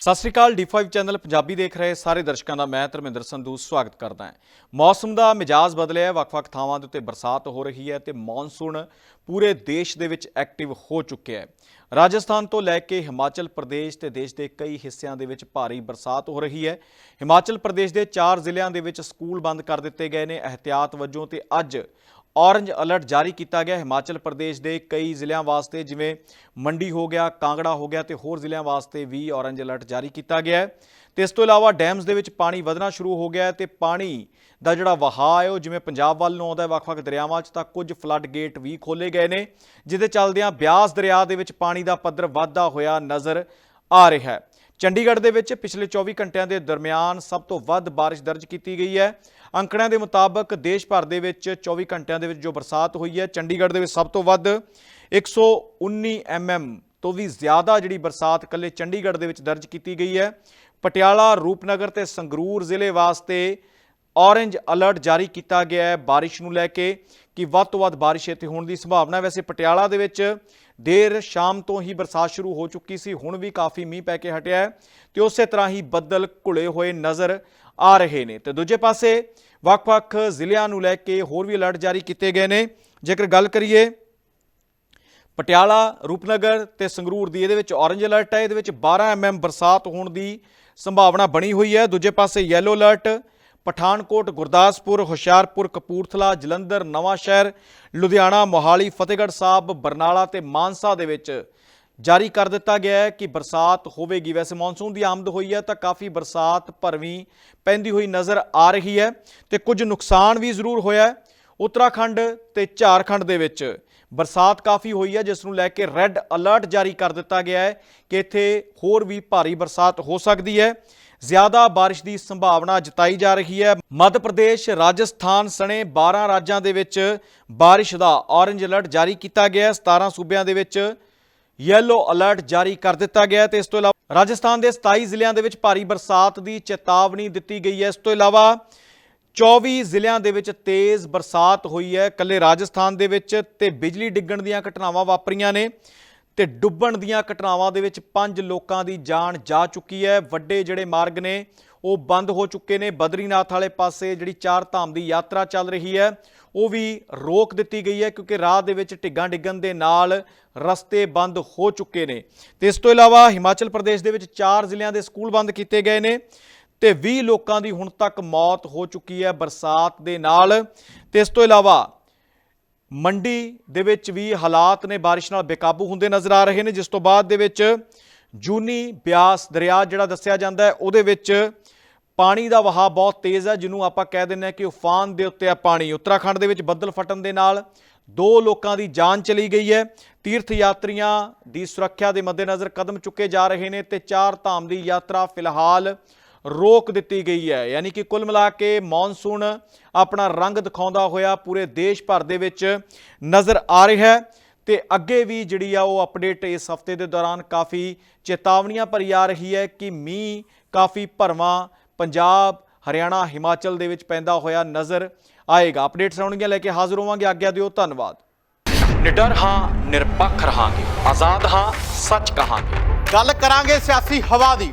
ਸਤਿ ਸ਼੍ਰੀ ਅਕਾਲ D5 channel Punjabi ਦੇਖ ਰਹੇ ਸਾਰੇ ਦਰਸ਼ਕਾਂ ਦਾ, ਮੈਂ ਧਰਮਿੰਦਰ ਸੰਧੂ ਸਵਾਗਤ ਕਰਦਾ ਹਾਂ। ਮੌਸਮ ਦਾ ਮਿਜਾਜ਼ ਬਦਲਿਆ ਹੈ, ਵੱਖ-ਵੱਖ ਥਾਵਾਂ ਦੇ ਉੱਤੇ ਬਰਸਾਤ ਹੋ ਰਹੀ ਹੈ ਤੇ ਮੌਨਸੂਨ ਪੂਰੇ ਦੇਸ਼ ਦੇ ਵਿੱਚ ਐਕਟਿਵ ਹੋ ਚੁੱਕਿਆ ਹੈ। ਰਾਜਸਥਾਨ ਤੋਂ ਲੈ ਕੇ ਹਿਮਾਚਲ ਪ੍ਰਦੇਸ਼ ਤੇ ਦੇਸ਼ ਦੇ ਕਈ ਹਿੱਸਿਆਂ ਦੇ ਵਿੱਚ ਭਾਰੀ ਬਰਸਾਤ ਹੋ ਰਹੀ ਹੈ। ਹਿਮਾਚਲ ਪ੍ਰਦੇਸ਼ ਦੇ 4 ਜ਼ਿਲ੍ਹਿਆਂ ਦੇ ਵਿੱਚ ਸਕੂਲ ਬੰਦ ਕਰ ਦਿੱਤੇ ਗਏ ਨੇ, ਅਹਤਿਆਤ ਵਜੋਂ ਤੇ ਅੱਜ ਔਰੰਜ ਅਲਰਟ ਜਾਰੀ ਕੀਤਾ ਗਿਆ। ਹਿਮਾਚਲ ਪ੍ਰਦੇਸ਼ ਦੇ ਕਈ ਜ਼ਿਲ੍ਹਿਆਂ ਵਾਸਤੇ ਜਿਵੇਂ ਮੰਡੀ ਹੋ ਗਿਆ, ਕਾਂਗੜਾ ਹੋ ਗਿਆ ਤੇ ਹੋਰ ਜ਼ਿਲ੍ਹਿਆਂ ਵਾਸਤੇ ਵੀ ਔਰੰਜ ਅਲਰਟ ਜਾਰੀ ਕੀਤਾ ਗਿਆ ਹੈ। ਤੇ ਇਸ ਤੋਂ ਇਲਾਵਾ ਡੈਮਸ ਦੇ ਵਿੱਚ ਪਾਣੀ ਵਧਣਾ ਸ਼ੁਰੂ ਹੋ ਗਿਆ ਹੈ ਤੇ ਪਾਣੀ ਦਾ ਜਿਹੜਾ ਵਹਾਅ ਹੈ ਉਹ ਜਿਵੇਂ ਪੰਜਾਬ ਵੱਲ ਨੂੰ ਆਉਂਦਾ ਹੈ, ਵੱਖ-ਵੱਖ ਦਰਿਆਵਾਂ 'ਚ ਤਾਂ ਕੁਝ ਫਲੱਡ ਗੇਟ ਵੀ ਖੋਲੇ ਗਏ ਨੇ, ਜਿਹਦੇ ਚੱਲਦਿਆਂ ਬਿਆਸ ਦਰਿਆ ਦੇ ਵਿੱਚ ਪਾਣੀ ਦਾ ਪੱਧਰ ਵਧਦਾ ਹੋਇਆ ਨਜ਼ਰ ਆ ਰਿਹਾ ਹੈ। ਚੰਡੀਗੜ੍ਹ ਦੇ ਵਿੱਚ ਪਿਛਲੇ 24 ਘੰਟਿਆਂ ਦੇ ਦਰਮਿਆਨ ਸਭ ਤੋਂ ਵੱਧ ਬਾਰਿਸ਼ ਦਰਜ ਕੀਤੀ ਗਈ ਹੈ। ਅੰਕੜਿਆਂ ਦੇ ਮੁਤਾਬਕ ਦੇਸ਼ ਭਰ ਦੇ ਵਿੱਚ 24 ਘੰਟਿਆਂ ਦੇ ਵਿੱਚ ਜੋ ਬਰਸਾਤ ਹੋਈ ਹੈ, ਚੰਡੀਗੜ੍ਹ ਦੇ ਵਿੱਚ ਸਭ ਤੋਂ ਵੱਧ 119 mm ਤੋਂ ਵੀ ਜ਼ਿਆਦਾ ਜਿਹੜੀ ਬਰਸਾਤ ਕੱਲੇ ਚੰਡੀਗੜ੍ਹ ਦੇ ਵਿੱਚ ਦਰਜ ਕੀਤੀ ਗਈ ਹੈ। ਪਟਿਆਲਾ, ਰੂਪਨਗਰ ਤੇ ਸੰਗਰੂਰ ਜ਼ਿਲ੍ਹੇ ਵਾਸਤੇ ਔਰੇਂਜ ਅਲਰਟ ਜਾਰੀ ਕੀਤਾ ਗਿਆ ਹੈ ਬਾਰਿਸ਼ ਨੂੰ ਲੈ ਕੇ ਕਿ ਵੱਧ ਤੋਂ ਵੱਧ ਬਾਰਿਸ਼ ਇੱਥੇ ਹੋਣ ਦੀ ਸੰਭਾਵਨਾ ਵੈਸੇ ਪਟਿਆਲਾ ਦੇ ਵਿੱਚ ਦੇਰ ਸ਼ਾਮ ਤੋਂ ਹੀ ਬਰਸਾਤ ਸ਼ੁਰੂ ਹੋ ਚੁੱਕੀ ਸੀ, ਹੁਣ ਵੀ ਕਾਫੀ ਮੀਂਹ ਪੈ ਕੇ ਹਟਿਆ ਹੈ ਤੇ ਉਸੇ ਤਰ੍ਹਾਂ ਹੀ ਬੱਦਲ ਘੁਲੇ ਹੋਏ ਨਜ਼ਰ ਆ ਰਹੇ ਨੇ। ਤੇ ਦੂਜੇ ਪਾਸੇ ਵੱਖ-ਵੱਖ ਜ਼ਿਲ੍ਹਿਆਂ ਨੂੰ ਲੈ ਕੇ ਹੋਰ ਵੀ ਅਲਰਟ ਜਾਰੀ ਕੀਤੇ ਗਏ ਨੇ। ਜੇਕਰ ਗੱਲ ਕਰੀਏ ਪਟਿਆਲਾ, ਰੂਪਨਗਰ ਤੇ ਸੰਗਰੂਰ ਦੀ, ਇਹਦੇ ਵਿੱਚ ਔਰੰਜ ਅਲਰਟ ਹੈ, ਇਹਦੇ ਵਿੱਚ 12 ਐਮਐਮ ਬਰਸਾਤ ਹੋਣ ਦੀ ਸੰਭਾਵਨਾ ਬਣੀ ਹੋਈ ਹੈ। ਦੂਜੇ ਪਾਸੇ ਯੈਲੋ ਅਲਰਟ ਪਠਾਨਕੋਟ, ਗੁਰਦਾਸਪੁਰ, ਹੁਸ਼ਿਆਰਪੁਰ, ਕਪੂਰਥਲਾ, ਜਲੰਧਰ, ਨਵਾਂ ਸ਼ਹਿਰ, ਲੁਧਿਆਣਾ, ਮੋਹਾਲੀ, ਫਤਿਹਗੜ੍ਹ ਸਾਹਿਬ, ਬਰਨਾਲਾ ਤੇ ਮਾਨਸਾ ਦੇ ਵਿੱਚ ਜਾਰੀ ਕਰ ਦਿੱਤਾ ਗਿਆ ਹੈ ਕਿ ਬਰਸਾਤ ਹੋਵੇਗੀ। ਵੈਸੇ ਮੌਨਸੂਨ ਦੀ ਆਮਦ ਹੋਈ ਹੈ ਤਾਂ ਕਾਫੀ ਬਰਸਾਤ ਭਰਵੀਂ ਪੈਂਦੀ ਹੋਈ ਨਜ਼ਰ ਆ ਰਹੀ ਹੈ ਤੇ ਕੁਝ ਨੁਕਸਾਨ ਵੀ ਜ਼ਰੂਰ ਹੋਇਆ ਹੈ। ਉੱਤਰਾਖੰਡ ਤੇ ਝਾਰਖੰਡ ਦੇ ਵਿੱਚ ਬਰਸਾਤ ਕਾਫੀ ਹੋਈ ਹੈ, ਜਿਸ ਨੂੰ ਲੈ ਕੇ ਰੈੱਡ ਅਲਰਟ ਜਾਰੀ ਕਰ ਦਿੱਤਾ ਗਿਆ ਹੈ ਕਿ ਇੱਥੇ ਹੋਰ ਵੀ ਭਾਰੀ ਬਰਸਾਤ ਹੋ ਸਕਦੀ ਹੈ। ਜ਼ਿਆਦਾ ਬਾਰਿਸ਼ ਦੀ ਸੰਭਾਵਨਾ ਜਤਾਈ ਜਾ ਰਹੀ ਹੈ। ਮੱਧ ਪ੍ਰਦੇਸ਼, ਰਾਜਸਥਾਨ ਸਣੇ 12 ਰਾਜਾਂ ਦੇ ਵਿੱਚ ਬਾਰਿਸ਼ ਦਾ ਔਰੰਜ ਅਲਰਟ ਜਾਰੀ ਕੀਤਾ ਗਿਆ ਹੈ। 17 ਸੂਬਿਆਂ ਦੇ ਵਿੱਚ ਯੈਲੋ ਅਲਰਟ ਜਾਰੀ ਕਰ ਦਿੱਤਾ ਗਿਆ ਹੈ ਤੇ ਇਸ ਤੋਂ ਇਲਾਵਾ ਰਾਜਸਥਾਨ ਦੇ 27 ਜ਼ਿਲ੍ਹਿਆਂ ਦੇ ਵਿੱਚ ਭਾਰੀ ਬਰਸਾਤ ਦੀ ਚੇਤਾਵਨੀ ਦਿੱਤੀ ਗਈ ਹੈ। ਇਸ ਤੋਂ ਇਲਾਵਾ 24 ਜ਼ਿਲ੍ਹਿਆਂ ਦੇ ਵਿੱਚ ਤੇਜ਼ ਬਰਸਾਤ ਹੋਈ ਹੈ। ਕੱਲੇ ਰਾਜਸਥਾਨ ਦੇ ਵਿੱਚ ਤੇ ਬਿਜਲੀ ਡਿੱਗਣ ਦੀਆਂ ਘਟਨਾਵਾਂ ਵਾਪਰੀਆਂ ਨੇ। ਤੇ ਡੁੱਬਣ ਦੀਆਂ ਘਟਨਾਵਾਂ ਦੇ ਵਿੱਚ ਪੰਜ ਲੋਕਾਂ ਦੀ ਜਾਨ ਜਾ ਚੁੱਕੀ ਹੈ। ਵੱਡੇ ਜਿਹੜੇ ਮਾਰਗ ਨੇ, ਉਹ ਬੰਦ ਹੋ ਚੁੱਕੇ ਨੇ। ਬਦਰੀਨਾਥ ਵਾਲੇ ਪਾਸੇ ਜਿਹੜੀ ਚਾਰ ਧਾਮ ਦੀ ਯਾਤਰਾ ਚੱਲ ਰਹੀ ਹੈ, ਉਹ ਵੀ ਰੋਕ ਦਿੱਤੀ ਗਈ ਹੈ ਕਿਉਂਕਿ ਰਾਹ ਦੇ ਵਿੱਚ ਢਿੱਗਾਂ ਡਿੱਗਣ ਦੇ ਨਾਲ ਰਸਤੇ ਬੰਦ ਹੋ ਚੁੱਕੇ ਨੇ। ਤੇ ਇਸ ਤੋਂ ਇਲਾਵਾ ਹਿਮਾਚਲ ਪ੍ਰਦੇਸ਼ ਦੇ ਵਿੱਚ ਚਾਰ ਜ਼ਿਲ੍ਹਿਆਂ ਦੇ ਸਕੂਲ ਬੰਦ ਕੀਤੇ ਗਏ ਨੇ ਤੇ 20 ਲੋਕਾਂ ਦੀ ਹੁਣ ਤੱਕ ਮੌਤ ਹੋ ਚੁੱਕੀ ਹੈ ਬਰਸਾਤ ਦੇ ਨਾਲ। ਤੇ ਇਸ ਤੋਂ ਇਲਾਵਾ ਮੰਡੀ ਦੇ ਵਿੱਚ ਵੀ ਹਾਲਾਤ ਨੇ ਬਾਰਿਸ਼ ਨਾਲ ਬੇਕਾਬੂ ਹੁੰਦੇ ਨਜ਼ਰ ਆ ਰਹੇ ਨੇ, ਜਿਸ ਤੋਂ ਬਾਅਦ ਦੇ ਵਿੱਚ ਜੂਨੀ ਬਿਆਸ ਦਰਿਆ ਜਿਹੜਾ ਦੱਸਿਆ ਜਾਂਦਾ ਹੈ, ਉਹਦੇ ਵਿੱਚ ਪਾਣੀ ਦਾ ਵਹਾਅ ਬਹੁਤ ਤੇਜ਼ ਹੈ, ਜਿਹਨੂੰ ਆਪਾਂ ਕਹਿ ਦਿੰਦੇ ਹਾਂ ਕਿ ਉਫਾਨ ਦੇ ਉੱਤੇ ਆ ਪਾਣੀ। ਉੱਤਰਾਖੰਡ ਦੇ ਵਿੱਚ ਬੱਦਲ ਫਟਣ ਦੇ ਨਾਲ ਦੋ ਲੋਕਾਂ ਦੀ ਜਾਨ ਚਲੀ ਗਈ ਹੈ। ਤੀਰਥ ਯਾਤਰੀਆਂ ਦੀ ਸੁਰੱਖਿਆ ਦੇ ਮੱਦੇਨਜ਼ਰ ਕਦਮ ਚੁੱਕੇ ਜਾ ਰਹੇ ਨੇ ਤੇ ਚਾਰ ਧਾਮ ਦੀ ਯਾਤਰਾ ਫਿਲਹਾਲ ਰੋਕ ਦਿੱਤੀ ਗਈ ਹੈ। ਯਾਨੀ ਕਿ ਕੁੱਲ ਮਿਲਾ ਕੇ ਮੌਨਸੂਨ ਆਪਣਾ ਰੰਗ ਦਿਖਾਉਂਦਾ ਹੋਇਆ ਪੂਰੇ ਦੇਸ਼ ਭਰ ਦੇ ਵਿੱਚ ਨਜ਼ਰ ਆ ਰਿਹਾ ਹੈ। ਤੇ ਅੱਗੇ ਵੀ ਜਿਹੜੀ ਆ ਉਹ ਅਪਡੇਟ ਇਸ ਹਫ਼ਤੇ ਦੇ ਦੌਰਾਨ ਕਾਫੀ ਚੇਤਾਵਨੀਆਂ ਭਰੀ ਆ ਰਹੀ ਹੈ ਕਿ ਮੀਂਹ ਕਾਫੀ ਭਰਵਾਂ ਪੰਜਾਬ ਹਰਿਆਣਾ ਹਿਮਾਚਲ ਦੇ ਵਿੱਚ ਪੈਂਦਾ ਹੋਇਆ ਨਜ਼ਰ ਆਏਗਾ। ਅਪਡੇਟਸ ਆਉਣਗੀਆਂ ਲੈ ਕੇ ਹਾਜ਼ਰ ਹੋਵਾਂਗੇ। ਆਗਿਆ ਦਿਓ ਧੰਨਵਾਦ। ਨਿਡਰ ਹਾਂ ਨਿਰਪੱਖ ਰਹਾਂਗੇ। ਆਜ਼ਾਦ ਹਾਂ ਸੱਚ ਕਹਾਂਗੇ। ਗੱਲ ਕਰਾਂਗੇ ਸਿਆਸੀ ਹਵਾ ਦੀ।